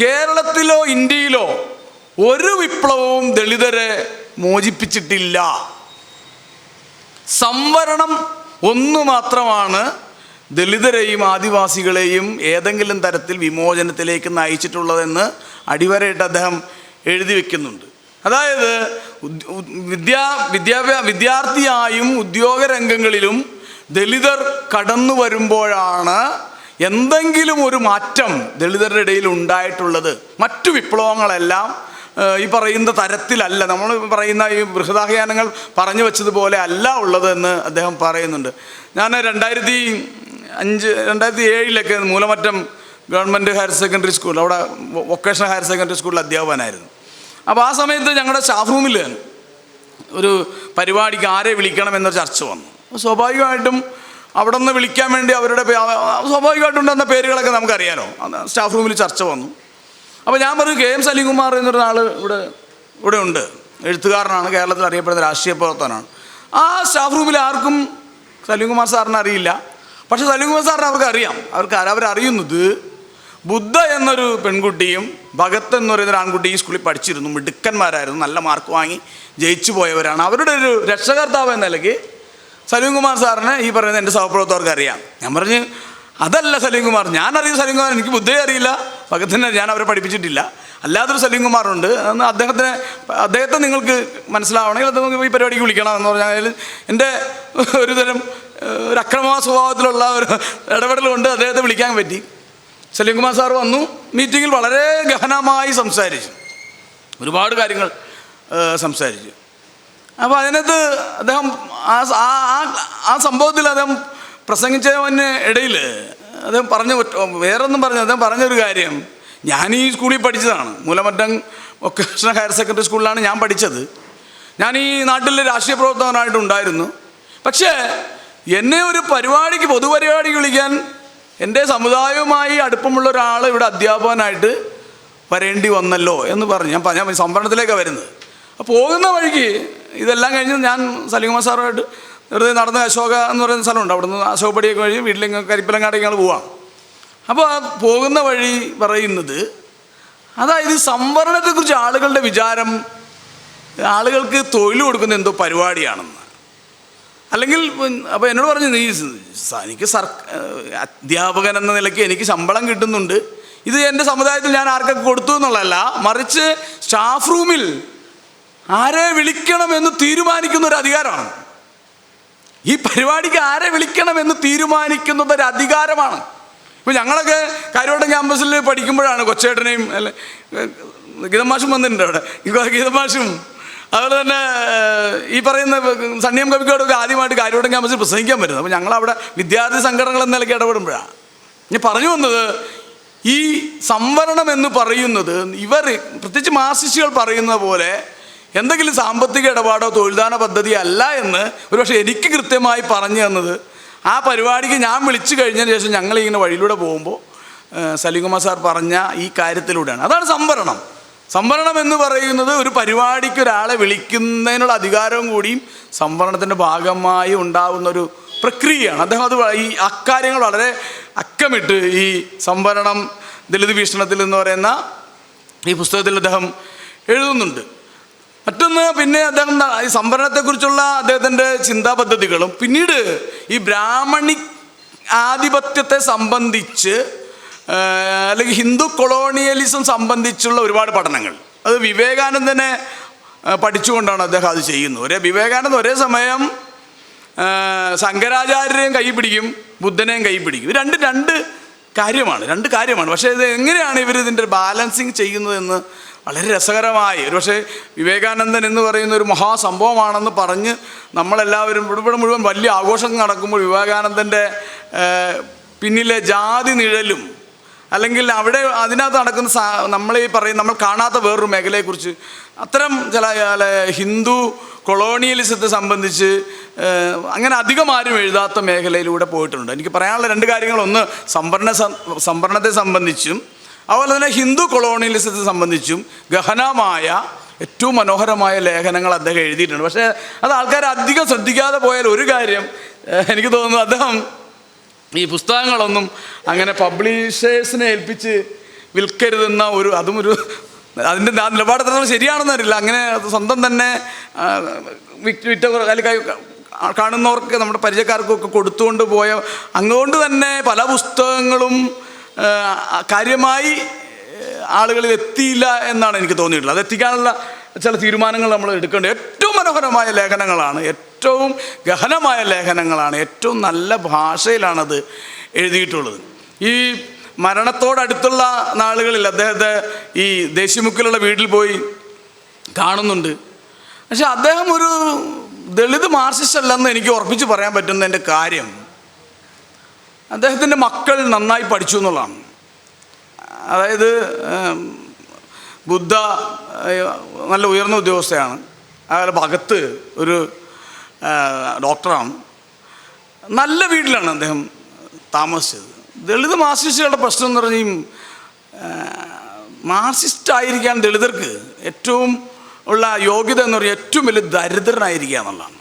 കേരളത്തിലോ ഇന്ത്യയിലോ ഒരു വിപ്ലവവും ദളിതരെ മോചിപ്പിച്ചിട്ടില്ല. സംവരണം ഒന്നു മാത്രമാണ് ദളിതരെയും ആദിവാസികളെയും ഏതെങ്കിലും തരത്തിൽ വിമോചനത്തിലേക്ക് നയിച്ചിട്ടുള്ളതെന്ന് അടിവരയിട്ട് അദ്ദേഹം എഴുതി വെക്കുന്നുണ്ട്. അതായത് വിദ്യാ വിദ്യാഭ്യാ വിദ്യാർത്ഥിയായും ഉദ്യോഗ രംഗങ്ങളിലും ദളിതർ കടന്നു വരുമ്പോഴാണ് എന്തെങ്കിലും ഒരു മാറ്റം ദളിതരുടെ ഇടയിൽ ഉണ്ടായിട്ടുള്ളത്. മറ്റു വിപ്ലവങ്ങളെല്ലാം ഈ പറയുന്ന തരത്തിലല്ല. നമ്മൾ പറയുന്ന ഈ ബൃഹദാഹ്യാനങ്ങൾ പറഞ്ഞു വെച്ചതുപോലെ അല്ല ഉള്ളതെന്ന് അദ്ദേഹം പറയുന്നുണ്ട്. ഞാൻ രണ്ടായിരത്തി അഞ്ച് രണ്ടായിരത്തി ഏഴിലൊക്കെ Moolamattom government higher secondary school അവിടെ വൊക്കേഷണൽ ഹയർ സെക്കൻഡറി സ്കൂളിൽ അധ്യാപകനായിരുന്നു. അപ്പോൾ ആ സമയത്ത് ഞങ്ങളുടെ സ്റ്റാഫ് റൂമിൽ ഒരു പരിപാടിക്ക് ആരെ വിളിക്കണം എന്നൊരു ചർച്ച വന്നു. സ്വാഭാവികമായിട്ടും അവിടെ നിന്ന് വിളിക്കാൻ വേണ്ടി അവരുടെ പേ- ആ- സ്വാഭാവികമായിട്ടും ഉണ്ടാകുന്ന പേരുകളൊക്കെ നമുക്കറിയാലോ. സ്റ്റാഫ് റൂമിൽ ചർച്ച വന്നു. അപ്പോൾ ഞാൻ പറഞ്ഞു കെ എം സലികുമാർ എന്നൊരാൾ ഇവിടെ ഇവിടെ ഉണ്ട്. എഴുത്തുകാരനാണ്. കേരളത്തിൽ അറിയപ്പെടുന്ന രാഷ്ട്രീയ പ്രവർത്തനമാണ് ആ സ്റ്റാഫ് റൂമിൽ ആർക്കും സലീംകുമാർ സാറിനെ അറിയില്ല. പക്ഷേ സലീംകുമാർ സാറിനെ അവർക്ക് അറിയാം അവർക്ക് അവരറിയുന്നത് ബുദ്ധ എന്നൊരു പെൺകുട്ടിയും ഭഗത്ത് എന്ന് പറയുന്ന ആൺകുട്ടി ഈ സ്കൂളിൽ പഠിച്ചിരുന്നു. മിടുക്കന്മാരായിരുന്നു. നല്ല മാർക്ക് വാങ്ങി ജയിച്ചു പോയവരാണ്. അവരുടെ ഒരു രക്ഷകർത്താവ് എന്ന നിലയ്ക്ക് സലീംകുമാർ സാറിനെ ഈ പറയുന്ന എന്റെ സഹപ്രവർത്തകർക്ക് അറിയാം. ഞാൻ പറഞ്ഞ് അതല്ല സലീംകുമാർ. ഞാൻ അറിയുന്ന സലീംകുമാർ. എനിക്ക് ബുദ്ധയെ അറിയില്ല. ഭഗത്തിനെ ഞാൻ അവരെ പഠിപ്പിച്ചിട്ടില്ല. അല്ലാത്തൊരു സലീംകുമാറുണ്ട് അന്ന് അദ്ദേഹത്തിന് അദ്ദേഹത്തെ നിങ്ങൾക്ക് മനസ്സിലാവണമെങ്കിൽ നമുക്ക് ഈ പരിപാടിക്ക് വിളിക്കണം എന്ന് പറഞ്ഞാൽ എന്റെ ഒരു തരം ഒരു അക്രമ സ്വഭാവത്തിലുള്ള ഒരു ഇടപെടൽ കൊണ്ട് അദ്ദേഹത്തെ വിളിക്കാൻ പറ്റി. സലീം കുമാർ സാർ വന്നു മീറ്റിങ്ങിൽ വളരെ ഗഹനമായി സംസാരിച്ചു. ഒരുപാട് കാര്യങ്ങൾ സംസാരിച്ചു. അപ്പോൾ അതിനകത്ത് അദ്ദേഹം ആ- ആ സംഭവത്തിൽ അദ്ദേഹം പ്രസംഗിച്ചതിന് ഇടയിൽ അദ്ദേഹം പറഞ്ഞ വേറൊന്നും പറഞ്ഞു അദ്ദേഹം പറഞ്ഞൊരു കാര്യം. ഞാൻ ഈ സ്കൂളിൽ പഠിച്ചതാണ്. മൂലമറ്റം വൊക്കേഷണൽ ഹയർ സെക്കൻഡറി സ്കൂളിലാണ് ഞാൻ പഠിച്ചത്. ഞാൻ ഈ നാട്ടിൽ രാഷ്ട്രീയ പ്രവർത്തകനായിട്ടുണ്ടായിരുന്നു പക്ഷേ എന്നെ ഒരു പരിപാടിക്ക് പൊതുപരിപാടിക്ക് വിളിക്കാൻ എന്റെ സമുദായവുമായി അടുപ്പമുള്ള ഒരാൾ ഇവിടെ അധ്യാപകനായിട്ട് വരേണ്ടി വന്നല്ലോ എന്ന് പറഞ്ഞു. ഞാൻ ഞാൻ സംവരണത്തിലേക്കാണ് വരുന്നത്. പോകുന്ന വഴിക്ക് ഇതെല്ലാം കഴിഞ്ഞ് ഞാൻ സലീമ സാറുമായിട്ട് വെറുതെ നടന്ന അശോക എന്ന് പറയുന്ന സ്ഥലമുണ്ട്. അവിടുന്ന് അശോക വഴി വീട്ടിലേക്ക് കരിപ്പലങ്ങാടേക്ക് ഞങ്ങൾ പോവാം. അപ്പോൾ പോകുന്ന വഴി പറയുന്നത് അതായത് സംവരണത്തെക്കുറിച്ച് ആളുകളുടെ വിചാരം ആളുകൾക്ക് തൊഴിൽ കൊടുക്കുന്ന എന്തോ പരിപാടിയാണെന്ന്. അല്ലെങ്കിൽ അപ്പോൾ എന്നോട് പറഞ്ഞു നീ എനിക്ക് സർ അധ്യാപകൻ എന്ന നിലയ്ക്ക് എനിക്ക് ശമ്പളം കിട്ടുന്നുണ്ട്. ഇത് എന്റെ സമുദായത്തിൽ ഞാൻ ആർക്കൊക്കെ കൊടുത്തു എന്നുള്ളതല്ല മറിച്ച് സ്റ്റാഫ് റൂമിൽ ആരെ വിളിക്കണം എന്ന് തീരുമാനിക്കുന്ന ഒരു അധികാരമാണ്. ഈ പരിപാടിക്ക് ആരെ വിളിക്കണം എന്ന് തീരുമാനിക്കുന്നത് ഒരു അധികാരമാണ്. ഇപ്പം ഞങ്ങളൊക്കെ കാര്യവട്ടം ക്യാമ്പസിൽ പഠിക്കുമ്പോഴാണ് കൊച്ചേട്ടനെയും അല്ലെ ഗീതമാഷും വന്നിട്ടുണ്ട് അവിടെ. ഗീതമാഷും അതുപോലെ തന്നെ ഈ പറയുന്ന സണ്ണിയം കവിക്കോടൊക്കെ ആദ്യമായിട്ട് കാര്യവട്ടം ക്യാമ്പസിൽ പ്രസംഗിക്കാൻ പറ്റുന്നത്. അപ്പോൾ ഞങ്ങളവിടെ വിദ്യാർത്ഥി സംഘടനകൾ എന്ന നിലയ്ക്ക് ഇടപെടുമ്പോഴാണ് ഞാൻ പറഞ്ഞു വന്നത് ഈ സംവരണം എന്ന് പറയുന്നത് ഇവർ പ്രത്യേകിച്ച് മാർസിസ്റ്റുകൾ പറയുന്ന പോലെ എന്തെങ്കിലും സാമ്പത്തിക ഇടപാടോ തൊഴിൽദാന പദ്ധതി അല്ല എന്ന് ഒരുപക്ഷെ എനിക്ക് കൃത്യമായി പറഞ്ഞു തന്നത്. ആ പരിപാടിക്ക് ഞാൻ വിളിച്ചു കഴിഞ്ഞതിന് ശേഷം ഞങ്ങളിങ്ങനെ വഴിയിലൂടെ പോകുമ്പോൾ സലീകുമാർ സാർ പറഞ്ഞ ഈ കാര്യത്തിലൂടെയാണ്. അതാണ് സംവരണം. സംവരണം എന്ന് പറയുന്നത് ഒരു പരിപാടിക്ക് ഒരാളെ വിളിക്കുന്നതിനുള്ള അധികാരവും കൂടിയും സംവരണത്തിന്റെ ഭാഗമായി ഉണ്ടാകുന്ന ഒരു പ്രക്രിയയാണ്. അദ്ദേഹം അത് ഈ അക്കാര്യങ്ങൾ വളരെ അക്കമിട്ട് ഈ സംവരണം ദളിത് വീക്ഷണത്തിൽ എന്ന് പറയുന്ന ഈ പുസ്തകത്തിൽ അദ്ദേഹം എഴുതുന്നുണ്ട്. മറ്റൊന്ന് പിന്നെ അദ്ദേഹം ഈ സംവരണത്തെക്കുറിച്ചുള്ള അദ്ദേഹത്തിന്റെ ചിന്താ പദ്ധതികളും. പിന്നീട് ഈ ബ്രാഹ്മണി ആധിപത്യത്തെ സംബന്ധിച്ച് അല്ലെങ്കിൽ ഹിന്ദു കൊളോണിയലിസം സംബന്ധിച്ചുള്ള ഒരുപാട് പഠനങ്ങൾ. അത് വിവേകാനന്ദനെ പഠിച്ചുകൊണ്ടാണ് അദ്ദേഹം അത് ചെയ്യുന്നത്. ഒരേ വിവേകാനന്ദ ഒരേ സമയം ശങ്കരാചാര്യരെയും കൈ പിടിക്കും ബുദ്ധനെയും കൈ പിടിക്കും. രണ്ട് രണ്ട് കാര്യമാണ് രണ്ട് കാര്യമാണ്. പക്ഷേ ഇത് എങ്ങനെയാണ് ഇവർ ഇതിന്റെ ബാലൻസിങ് ചെയ്യുന്നതെന്ന് വളരെ രസകരമായി. ഒരു പക്ഷേ വിവേകാനന്ദൻ എന്ന് പറയുന്ന ഒരു മഹാസംഭവമാണെന്ന് പറഞ്ഞ് നമ്മളെല്ലാവരും ഇവിടെ മുഴുവൻ വലിയ ആഘോഷം നടക്കുമ്പോൾ വിവേകാനന്ദന്റെ പിന്നിലെ ജാതി നിഴലും അല്ലെങ്കിൽ അവിടെ അതിനകത്ത് നടക്കുന്ന സാ നമ്മൾ ഈ പറയും നമ്മൾ കാണാത്ത വേറൊരു മേഖലയെക്കുറിച്ച് അത്തരം ചില ഹിന്ദു കൊളോണിയലിസത്തെ സംബന്ധിച്ച് അങ്ങനെ അധികം ആരും എഴുതാത്ത മേഖലയിലൂടെ പോയിട്ടുണ്ട്. എനിക്ക് പറയാനുള്ള രണ്ട് കാര്യങ്ങൾ. ഒന്ന് സംവരണ സംവരണത്തെ സംബന്ധിച്ചും അതുപോലെ തന്നെ ഹിന്ദു കൊളോണിയലിസത്തെ സംബന്ധിച്ചും ഗഹനമായ ഏറ്റവും മനോഹരമായ ലേഖനങ്ങൾ അദ്ദേഹം എഴുതിയിട്ടുണ്ട്. പക്ഷേ അത് ആൾക്കാർ അധികം ശ്രദ്ധിക്കാതെ പോയാൽ ഒരു കാര്യം എനിക്ക് തോന്നുന്നു അദ്ദേഹം ഈ പുസ്തകങ്ങളൊന്നും അങ്ങനെ പബ്ലിഷേഴ്സിനെ ഏൽപ്പിച്ച് വിൽക്കരുതെന്ന ഒരു അതും ഒരു അതിന്റെ നിലപാട് എത്ര ശരിയാണെന്ന് അറിയില്ല. അങ്ങനെ സ്വന്തം തന്നെ വിറ്റ് അല്ലെങ്കിൽ കാണുന്നവർക്ക് നമ്മുടെ പരിചയക്കാർക്കൊക്കെ കൊടുത്തുകൊണ്ട് പോയ അങ്ങോട്ട് തന്നെ പല പുസ്തകങ്ങളും കാര്യമായി ആളുകളിൽ എത്തിയില്ല എന്നാണ് എനിക്ക് തോന്നിയിട്ടുള്ളത്. അത് എത്തിക്കാനുള്ള ചില തീരുമാനങ്ങൾ നമ്മൾ എടുക്കേണ്ടത് ഏറ്റവും മനോഹരമായ ലേഖനങ്ങളാണ്. ഏറ്റവും ഗഹനമായ ലേഖനങ്ങളാണ്. ഏറ്റവും നല്ല ഭാഷയിലാണത് എഴുതിയിട്ടുള്ളത്. ഈ മരണത്തോടടുത്തുള്ള നാളുകളിൽ അദ്ദേഹത്തെ ഈ ദേശീയമുക്കിലുള്ള വീട്ടിൽ പോയി കാണുന്നുണ്ട്. പക്ഷെ അദ്ദേഹം ഒരു ദളിത് മാർക്സിസ്റ്റ് അല്ലെന്ന് എനിക്ക് ഉറപ്പിച്ച് പറയാൻ പറ്റുന്നതിന്റെ കാര്യം അദ്ദേഹത്തിന്റെ മക്കൾ നന്നായി പഠിച്ചു എന്നുള്ളതാണ്. അതായത് ബുദ്ധ നല്ല ഉയർന്ന ഉദ്യോഗസ്ഥയാണ്. അതുപോലെ ഭഗത്ത് ഒരു ഡോക്ടറാണ്. നല്ല വീട്ടിലാണ് അദ്ദേഹം താമസിച്ചത്. ദളിത് മാർസിസ്റ്റുകളുടെ പ്രശ്നം എന്ന് പറഞ്ഞാൽ മാർക്സിസ്റ്റ് ആയിരിക്കാൻ ദളിതർക്ക് ഏറ്റവും ഉള്ള യോഗ്യത എന്ന് പറഞ്ഞാൽ ഏറ്റവും വലിയ ദരിദ്രനായിരിക്കുക എന്നുള്ളതാണ്.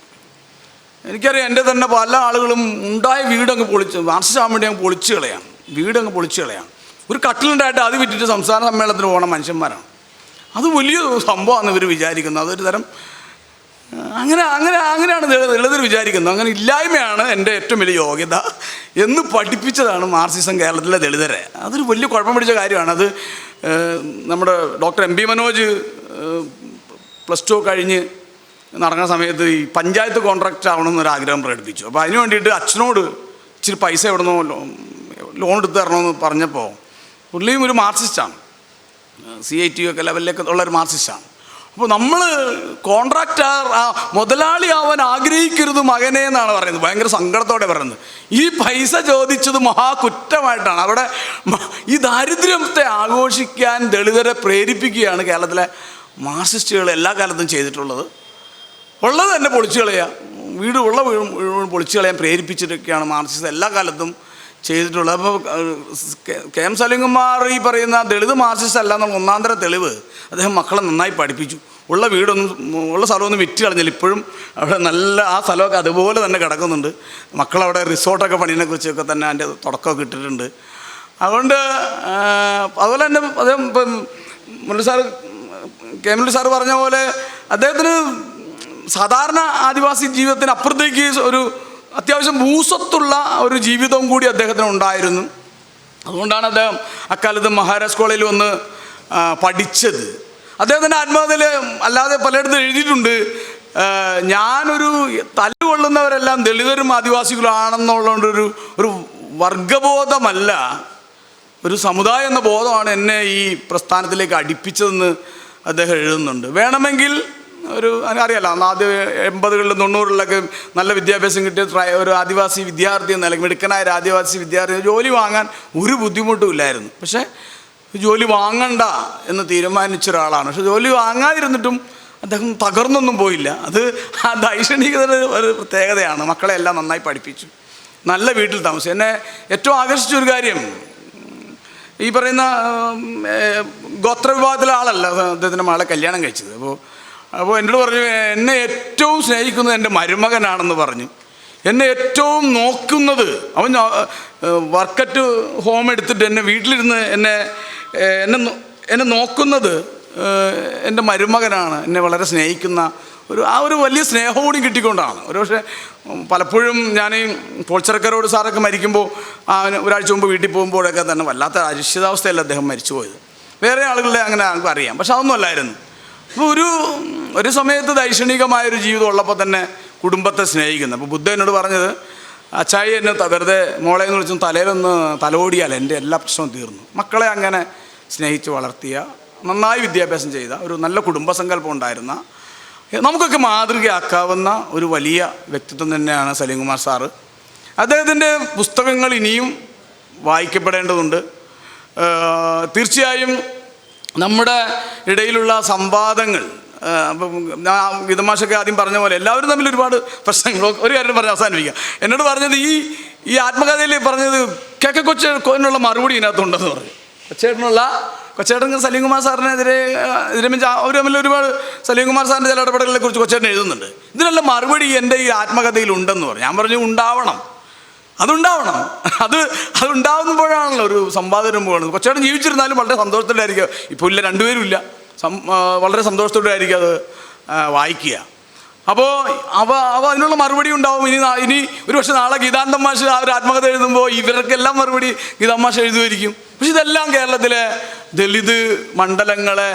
എനിക്കറിയാം എന്റെ തന്നെ പല ആളുകളും ഉണ്ടായ വീടങ്ങ് പൊളിച്ച് ആകാൻ വേണ്ടി അങ്ങ് പൊളിച്ച് കളയാം വീടങ്ങ് പൊളിച്ച് കളയാം ഒരു കട്ടിലുണ്ടായിട്ട് അത് വിറ്റിട്ട് സംസ്ഥാന സമ്മേളനത്തിന് പോകണ മനുഷ്യന്മാരാണ്. അത് വലിയ സംഭവമാണ് ഇവർ വിചാരിക്കുന്നത്. അതൊരു തരം അങ്ങനെ അങ്ങനെ അങ്ങനെയാണ് ദളിതർ വിചാരിക്കുന്നത്. അങ്ങനെ ഇല്ലായ്മയാണ് എന്റെ ഏറ്റവും വലിയ യോഗ്യത എന്ന് പഠിപ്പിച്ചതാണ് മാർസിസം കേരളത്തിലെ ദളിതരെ. അതൊരു വലിയ കുഴപ്പം പിടിച്ച കാര്യമാണ്. അത് നമ്മുടെ doctor M P Manoj plus two കഴിഞ്ഞ് നടക്കുന്ന സമയത്ത് ഈ പഞ്ചായത്ത് കോൺട്രാക്റ്റ് ആവണമെന്നൊരു ആഗ്രഹം പ്രകടിപ്പിച്ചു. അപ്പോൾ അതിന് വേണ്ടിയിട്ട് അച്ഛനോട് ഇച്ചിരി പൈസ എവിടെ നിന്നോ ലോൺ എടുത്ത് തരണമെന്ന് പറഞ്ഞപ്പോൾ പുള്ളിയും ഒരു മാർക്സിസ്റ്റാണ്. സി ഐ ടി ഒക്കെ ലെവലിലൊക്കെ ഉള്ള ഒരു മാർക്സിസ്റ്റാണ്. അപ്പോൾ നമ്മൾ കോൺട്രാക്ടർ ആ മുതലാളി ആവാൻ ആഗ്രഹിക്കരുത് മകനെ എന്നാണ് പറയുന്നത്. ഭയങ്കര സങ്കടത്തോടെ പറയുന്നത്. ഈ പൈസ ചോദിച്ചത് മഹാകുറ്റമായിട്ടാണ്. അവിടെ ഈ ദാരിദ്ര്യത്തെ ആഘോഷിക്കാൻ ദളിതരെ പ്രേരിപ്പിക്കുകയാണ് കേരളത്തിലെ മാർക്സിസ്റ്റുകൾ എല്ലാ കാലത്തും ചെയ്തിട്ടുള്ളത്. ഉള്ളത് തന്നെ പൊളിച്ചു കളയുക വീട് ഉള്ള വീട് പൊളിച്ചു കളയാൻ പ്രേരിപ്പിച്ചിട്ടൊക്കെയാണ് മാർക്സിസ്റ്റ് എല്ലാ കാലത്തും ചെയ്തിട്ടുള്ളത്. അപ്പോൾ കെ- എം സലിംകുമാർ ഈ പറയുന്ന ദളിത് മാർക്സിസ്റ്റ് അല്ല എന്നുള്ള ഒന്നാന്തര തെളിവ് അദ്ദേഹം മക്കളെ നന്നായി പഠിപ്പിച്ചു. ഉള്ള വീടൊന്നും ഉള്ള സ്ഥലമൊന്നും വിറ്റ് കളഞ്ഞില്ല. ഇപ്പോഴും അവിടെ നല്ല ആ സ്ഥലമൊക്കെ അതുപോലെ തന്നെ കിടക്കുന്നുണ്ട്. മക്കളവിടെ റിസോർട്ടൊക്കെ പണിയെ കുറിച്ചൊക്കെ തന്നെ അതിന്റെ തുടക്കമൊക്കെ ഇട്ടിട്ടുണ്ട്. അതുകൊണ്ട് അതുപോലെ തന്നെ അദ്ദേഹം ഇപ്പം Murali sir K Murali sir പറഞ്ഞ പോലെ അദ്ദേഹത്തിന് സാധാരണ ആദിവാസി ജീവിതത്തിന് അപ്പുറത്തേക്ക് ഒരു അത്യാവശ്യം ഭൂസ്വത്തുള്ള ഒരു ജീവിതവും കൂടി അദ്ദേഹത്തിന് ഉണ്ടായിരുന്നു. അതുകൊണ്ടാണ് അദ്ദേഹം അക്കാലത്ത് മഹാരാജ് കോളേജിൽ വന്ന് പഠിച്ചത്. അദ്ദേഹത്തിന്റെ ആത്മകഥയിൽ അല്ലാതെ പലയിടത്തും എഴുതിയിട്ടുണ്ട്. ഞാനൊരു തല്ലുകൊള്ളുന്നവരെല്ലാം ദളിതരും ആദിവാസികളാണെന്നുള്ളതുകൊണ്ട് ഒരു ഒരു വർഗബോധമല്ല. ഒരു സമുദായം എന്ന ബോധമാണ് എന്നെ ഈ പ്രസ്ഥാനത്തിലേക്ക് അടുപ്പിച്ചതെന്ന് അദ്ദേഹം എഴുതുന്നുണ്ട്. വേണമെങ്കിൽ ഒരു അറിയാലോ. അന്ന് ആദ്യം എൺപതുകളിലും തൊണ്ണൂറുകളിലൊക്കെ നല്ല വിദ്യാഭ്യാസം കിട്ടിയ ഒരു ആദിവാസി വിദ്യാർത്ഥി എന്ന അല്ലെങ്കിൽ മിടുക്കനായ ഒരു ആദിവാസി വിദ്യാർത്ഥി ജോലി വാങ്ങാൻ ഒരു ബുദ്ധിമുട്ടും ഇല്ലായിരുന്നു. പക്ഷേ ജോലി വാങ്ങണ്ട എന്ന് തീരുമാനിച്ച ഒരാളാണ്. പക്ഷെ ജോലി വാങ്ങാതിരുന്നിട്ടും അദ്ദേഹം തകർന്നൊന്നും പോയില്ല. അത് ആ ദൈക്ഷണികതയുടെ ഒരു പ്രത്യേകതയാണ്. മക്കളെ എല്ലാം നന്നായി പഠിപ്പിച്ചു. നല്ല വീട്ടിൽ താമസിച്ചു. എന്നെ ഏറ്റവും ആകർഷിച്ച ഒരു കാര്യം ഈ പറയുന്ന ഗോത്രവിഭാഗത്തിലെ ആളല്ല അദ്ദേഹത്തിന്റെ മകളെ കല്യാണം കഴിച്ചത്. അപ്പോൾ അപ്പോൾ എന്നോട് പറഞ്ഞു എന്നെ ഏറ്റവും സ്നേഹിക്കുന്നത് എന്റെ മരുമകനാണെന്ന് പറഞ്ഞു. എന്നെ ഏറ്റവും നോക്കുന്നത് അവൻ വർക്കറ്റ് ഹോം എടുത്തിട്ട് എന്നെ വീട്ടിലിരുന്ന് എന്നെ എന്നെ എന്നെ നോക്കുന്നത് എന്റെ മരുമകനാണ്. എന്നെ വളരെ സ്നേഹിക്കുന്ന ഒരു ആ ഒരു വലിയ സ്നേഹം കൂടി കിട്ടിക്കൊണ്ടാണ്. ഒരു പക്ഷേ പലപ്പോഴും ഞാൻ ഈ പോൾച്ചറക്കരോട് സാറൊക്കെ മരിക്കുമ്പോൾ ആ ഒരാഴ്ച മുമ്പ് വീട്ടിൽ പോകുമ്പോഴൊക്കെ തന്നെ വല്ലാത്ത അരിശ്ചിതാവസ്ഥയല്ല അദ്ദേഹം മരിച്ചു പോയത് വേറെ ആളുകളുടെ അങ്ങനെ അറിയാം. പക്ഷെ അതൊന്നും അല്ലായിരുന്നു. ഒരു ഒരു സമയത്ത് ദൈക്ഷണികമായൊരു ജീവിതം ഉള്ളപ്പോൾ തന്നെ കുടുംബത്തെ സ്നേഹിക്കുന്നത് അപ്പോൾ ബുദ്ധ എന്നോട് പറഞ്ഞത് അച്ചായി എന്നെ വെറുതെ മോളെ എന്ന് വിളിച്ചും തലയിലൊന്ന് തലോടിയാൽ എന്റെ എല്ലാ പ്രശ്നവും തീർന്നു. മക്കളെ അങ്ങനെ സ്നേഹിച്ച് വളർത്തിയ നന്നായി വിദ്യാഭ്യാസം ചെയ്ത ഒരു നല്ല കുടുംബസങ്കല്പം ഉണ്ടായിരുന്ന നമുക്കൊക്കെ മാതൃകയാക്കാവുന്ന ഒരു വലിയ വ്യക്തിത്വം തന്നെയാണ് സലീംകുമാർ സാറ്. അദ്ദേഹത്തിന്റെ പുസ്തകങ്ങൾ ഇനിയും വായിക്കപ്പെടേണ്ടതുണ്ട്. തീർച്ചയായും നമ്മുടെ ഇടയിലുള്ള സംവാദങ്ങൾ വിതമാശൊക്കെ ആദ്യം പറഞ്ഞ പോലെ എല്ലാവരും തമ്മിൽ ഒരുപാട് പ്രശ്നങ്ങൾ. ഒരു കാര്യം പറഞ്ഞ് അവസാനിപ്പിക്കാം. എന്നോട് പറഞ്ഞത് ഈ ഈ ആത്മകഥയിൽ പറഞ്ഞത് കേക്ക കൊച്ചിനുള്ള മറുപടി ഇതിനകത്തുണ്ടെന്ന് പറഞ്ഞു. കൊച്ചേട്ടനുള്ള കൊച്ചേട്ടൻ സലീംകുമാർ സാറിനെതിരെ എതിരെ മീൻസ് അവർ തമ്മിൽ ഒരുപാട് സലീംകുമാർ സാറിന്റെ ചില ഇടപെടലുകളെ കുറിച്ച് കൊച്ചേട്ടൻ എഴുതുന്നുണ്ട്. ഇതിനുള്ള മറുപടി എന്റെ ഈ ആത്മകഥയിൽ ഉണ്ടെന്ന് പറഞ്ഞു. ഞാൻ പറഞ്ഞു ഉണ്ടാവണം. അതുണ്ടാവണം. അത് അതുണ്ടാവുമ്പോഴാണല്ലോ ഒരു സമ്പാദനം പോകുന്നത് കൊച്ചേട്ടൻ ജീവിച്ചിരുന്നാലും വളരെ സന്തോഷത്തോടായിരിക്കും ഇപ്പോൾ ഇല്ല രണ്ടുപേരും ഇല്ല വളരെ സന്തോഷത്തോടെ ആയിരിക്കും അത് വായിക്കുക. അപ്പോൾ അവ അവ അതിനുള്ള മറുപടി ഉണ്ടാവും. ഇനി ഇനി ഒരു പക്ഷേ നാളെ ഗീതാന്തം ആ ഒരു ആത്മകഥ എഴുതുമ്പോൾ ഇവർക്കെല്ലാം മറുപടി ഗീതാമാഷ് എഴുതുമായിരിക്കും. പക്ഷെ ഇതെല്ലാം കേരളത്തിലെ ദളിത് മണ്ഡലങ്ങളെ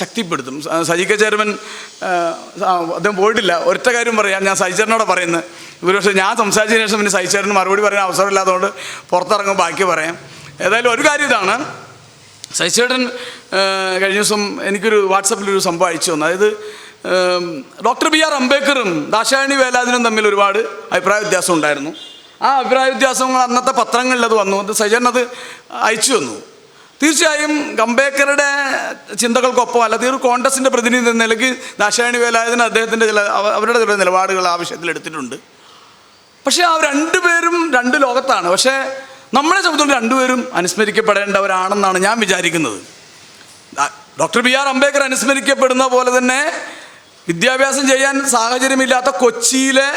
ശക്തിപ്പെടുത്തും. സജിക്ക ചേർമൻ അദ്ദേഹം പോയിട്ടില്ല. ഒറ്റ കാര്യം പറയാം. ഞാൻ സജിചേരനോടെ പറയുന്നത്. ഒരു പക്ഷേ ഞാൻ സംസാരിച്ചതിന് ശേഷം പിന്നെ സഹിച്ചേരന് മറുപടി പറയാൻ അവസരമില്ലാത്തതുകൊണ്ട് പുറത്തിറങ്ങുമ്പോൾ ബാക്കി പറയാം. ഏതായാലും ഒരു കാര്യം ഇതാണ്. ശശിചേട്ടൻ കഴിഞ്ഞ ദിവസം എനിക്കൊരു വാട്സപ്പിലൊരു സംഭവം അയച്ചു തന്നു. അതായത് ഡോക്ടർ ബി ആർ അംബേദ്കറും ദാശായണി വേലാതിനും തമ്മിൽ ഒരുപാട് അഭിപ്രായ വ്യത്യാസം ഉണ്ടായിരുന്നു. ആ അഭിപ്രായ വ്യത്യാസങ്ങൾ അന്നത്തെ പത്രങ്ങളിൽ അത് വന്നു. അത് ശശിചേട്ടൻ അത് അയച്ചു തന്നു. തീർച്ചയായും അംബേദ്കറുടെ ചിന്തകൾക്കൊപ്പം അല്ലാതെ ഒരു കോൺഗ്രസിന്റെ പ്രതിനിധി എന്ന നിലയ്ക്ക് ദാശായണി വേലായുധന് അദ്ദേഹത്തിന്റെ ചില അവ- അവരുടെ ചില നിലപാടുകൾ ആവശ്യത്തിൽ എടുത്തിട്ടുണ്ട്. പക്ഷേ ആ രണ്ടുപേരും രണ്ട് ലോകത്താണ്. പക്ഷേ നമ്മളെ സംബന്ധിച്ചിടത്തോളം രണ്ടുപേരും അനുസ്മരിക്കപ്പെടേണ്ടവരാണെന്നാണ് ഞാൻ വിചാരിക്കുന്നത്. ഡോക്ടർ ബി ആർ അംബേദ്കർ അനുസ്മരിക്കപ്പെടുന്ന പോലെ തന്നെ വിദ്യാഭ്യാസം ചെയ്യാൻ സാഹചര്യമില്ലാത്ത കൊച്ചിയിലെ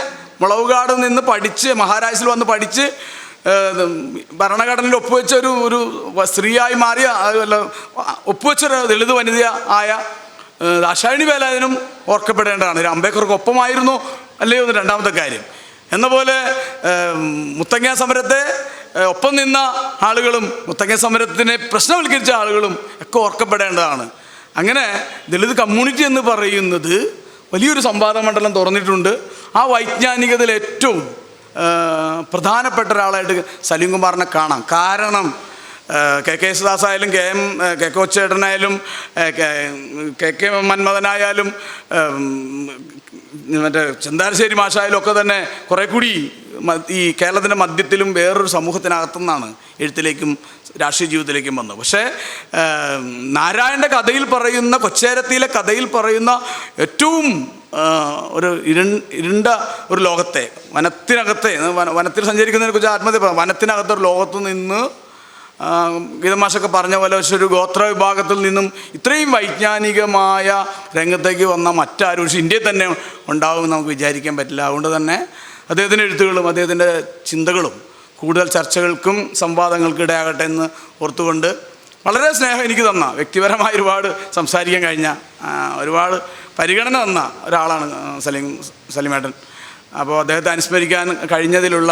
മുളവുകാട് നിന്ന് പഠിച്ച് മഹാരാഷ്ട്രയിൽ വന്ന് പഠിച്ച് ഭരണഘടനയിൽ ഒപ്പുവെച്ച ഒരു ഒരു സ്ത്രീയായി മാറിയ അല്ല ഒപ്പുവെച്ച ഒരു ദളിത് വനിത ആയ ദാശായണി വേലായനും ഓർക്കപ്പെടേണ്ടതാണ്. അംബേദ്കർക്ക് ഒപ്പമായിരുന്നു അല്ലയോ രണ്ടാമത്തെ കാര്യം. എന്ന പോലെ മുത്തങ്ങ സമരത്തെ ഒപ്പം നിന്ന ആളുകളും മുത്തങ്ങ സമരത്തിനെ പ്രശ്നവൽക്കരിച്ച ആളുകളും ഒക്കെ ഓർക്കപ്പെടേണ്ടതാണ്. അങ്ങനെ ദളിത് കമ്മ്യൂണിറ്റി എന്ന് പറയുന്നത് വലിയൊരു സംവാദ മണ്ഡലം തുറന്നിട്ടുണ്ട്. ആ വൈജ്ഞാനികതയിൽ ഏറ്റവും പ്രധാനപ്പെട്ട ഒരാളായിട്ട് സലീംകുമാറിനെ കാണാം. കാരണം കെ കെ യേശുദാസ് ആയാലും കെ എം കെ കോച്ചേട്ടനായാലും കെ കെ മന്മഥനായാലും മറ്റേ ചെന്താരശ്ശേരി മാഷായാലൊക്കെ തന്നെ കുറേ കൂടി ഈ കേരളത്തിന്റെ മധ്യത്തിലും വേറൊരു സമൂഹത്തിനകത്തുനിന്നാണ് എഴുത്തിലേക്കും രാഷ്ട്രീയ ജീവിതത്തിലേക്കും വന്നത്. പക്ഷേ നാരായണന്റെ കഥയിൽ പറയുന്ന കൊച്ചേരത്തിയിലെ കഥയിൽ പറയുന്ന ഏറ്റവും ഒരു ഇരു ഇരുണ്ട ഒരു ലോകത്തെ വനത്തിനകത്തെ വന- വനത്തിൽ സഞ്ചരിക്കുന്നതിനെ കുറിച്ച് ആത്മഹത്യ വനത്തിനകത്തൊരു ലോകത്തു നിന്ന് ഗീതമാഷൊക്കെ പറഞ്ഞ പോലെ പക്ഷെ ഒരു ഗോത്ര വിഭാഗത്തിൽ നിന്നും ഇത്രയും വൈജ്ഞാനികമായ രംഗത്തേക്ക് വന്ന മറ്റാരും പക്ഷേ ഇന്ത്യയിൽ തന്നെ ഉണ്ടാവുമെന്ന് നമുക്ക് വിചാരിക്കാൻ പറ്റില്ല. അതുകൊണ്ട് തന്നെ അദ്ദേഹത്തിന്റെ എഴുത്തുകളും അദ്ദേഹത്തിന്റെ ചിന്തകളും കൂടുതൽ ചർച്ചകൾക്കും സംവാദങ്ങൾക്കും ഇടയാകട്ടെ എന്ന് ഓർത്തുകൊണ്ട് വളരെ സ്നേഹം എനിക്ക് തന്ന വ്യക്തിപരമായി ഒരുപാട് സംസാരിക്കാൻ കഴിഞ്ഞ ഒരുപാട് പരിഗണന തന്ന ഒരാളാണ് സലീം സലീമേട്ടൻ. അപ്പോൾ അദ്ദേഹത്തെ അനുസ്മരിക്കാൻ കഴിഞ്ഞതിലുള്ള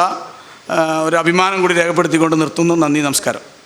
ഒരു അഭിമാനം കൂടി രേഖപ്പെടുത്തിക്കൊണ്ട് നിർത്തുന്നു. നന്ദി നമസ്കാരം.